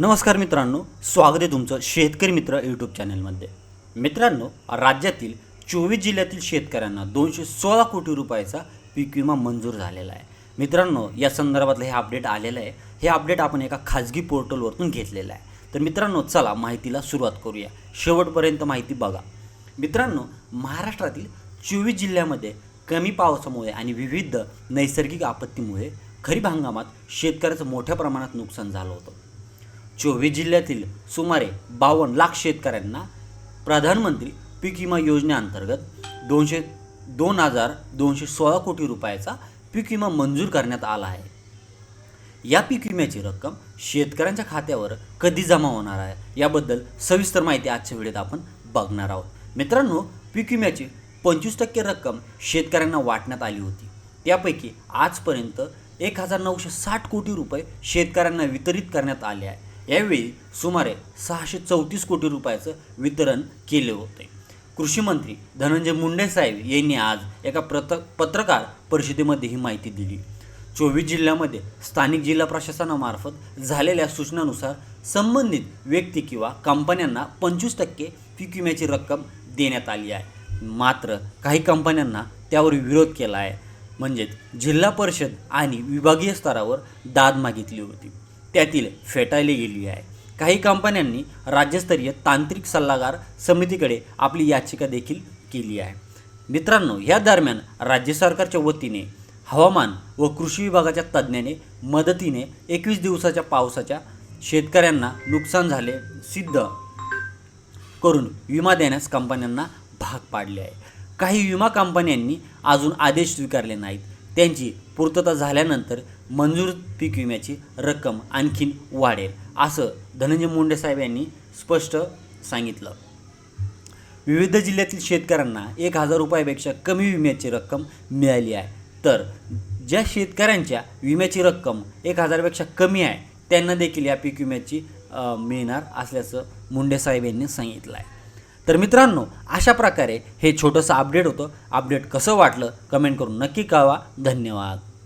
नमस्कार मित्रांनो स्वागत आहे तुमचं शेतकरी मित्र यूट्यूब चॅनलमध्ये मित्रांनो राज्यातील चोवीस जिल्ह्यातील शेतकऱ्यांना दोनशे सोळा कोटी रुपयाचा पीक विमा मंजूर झालेला आहे. मित्रांनो या संदर्भातलं हे अपडेट आलेलं आहे. हे अपडेट आपण एका खाजगी पोर्टलवरतून घेतलेलं आहे. तर मित्रांनो चला माहितीला सुरुवात करूया. शेवटपर्यंत माहिती बघा. मित्रांनो महाराष्ट्रातील चोवीस जिल्ह्यामध्ये कमी पावसामुळे आणि विविध नैसर्गिक आपत्तीमुळे खरीप हंगामात शेतकऱ्याचं मोठ्या प्रमाणात नुकसान झालं होतं. चोवीस जिल्ह्यातील सुमारे बावन्न लाख शेतकऱ्यांना प्रधानमंत्री पीक विमा योजनेअंतर्गत दोनशे दोन हजार दोनशे सोळा कोटी रुपयाचा पीक विमा मंजूर करण्यात आला आहे. या पीक विम्याची रक्कम शेतकऱ्यांच्या खात्यावर कधी जमा होणार आहे याबद्दल सविस्तर माहिती आजच्या व्हिडिओत आपण बघणार आहोत. मित्रांनो पीक विम्याची पंचवीस टक्के रक्कम शेतकऱ्यांना वाटण्यात आली होती. त्यापैकी आजपर्यंत एक हजार नऊशे साठ कोटी रुपये शेतकऱ्यांना वितरित करण्यात आले आहे. यावेळी सुमारे सहाशे चौतीस कोटी रुपयाचं वितरण केले होते. कृषी मंत्री धनंजय मुंडे साहेब यांनी आज एका प्रत पत्रकार परिषदेमध्ये ही माहिती दिली. चोवीस जिल्ह्यामध्ये स्थानिक जिल्हा प्रशासनामार्फत झालेल्या सूचनानुसार संबंधित व्यक्ती किंवा कंपन्यांना पंचवीस टक्के पीक विम्याची रक्कम देण्यात आली आहे. मात्र काही कंपन्यांना त्यावर विरोध केला आहे. म्हणजेच जिल्हा परिषद आणि विभागीय स्तरावर दाद मागितली होती. त्यातील फेटाळली गेली आहे. काही कंपन्यांनी राज्यस्तरीय तांत्रिक सल्लागार समितीकडे आपली याचिका देखील केली आहे. मित्रांनो या दरम्यान राज्य सरकारच्या वतीने हवामान व कृषी विभागाच्या तज्ज्ञाने मदतीने एकवीस दिवसाच्या पावसाच्या शेतकऱ्यांना नुकसान झाले सिद्ध करून विमा देण्यास कंपन्यांना भाग पाडले आहे. काही विमा कंपन्यांनी अजून आदेश स्वीकारले नाहीत. त्यांची पूर्तता झाल्यानंतर मंजूर पीक विम्याची रक्कम आणखीन वाढेल असं धनंजय मुंडे साहेब यांनी स्पष्ट सांगितलं. विविध जिल्ह्यातील शेतकऱ्यांना एक हजार रुपयापेक्षा कमी विम्याची रक्कम मिळाली आहे. तर ज्या शेतकऱ्यांच्या विम्याची रक्कम एक हजारपेक्षा कमी आहे त्यांना देखील या पीक विम्याची मिळणार असल्याचं मुंडे साहेब यांनी सांगितलं आहे. तर मित्रांनो अशा प्रकारे हे छोटंसं अपडेट होतं. अपडेट कसं वाटलं कमेंट करून नक्की कळवा. धन्यवाद.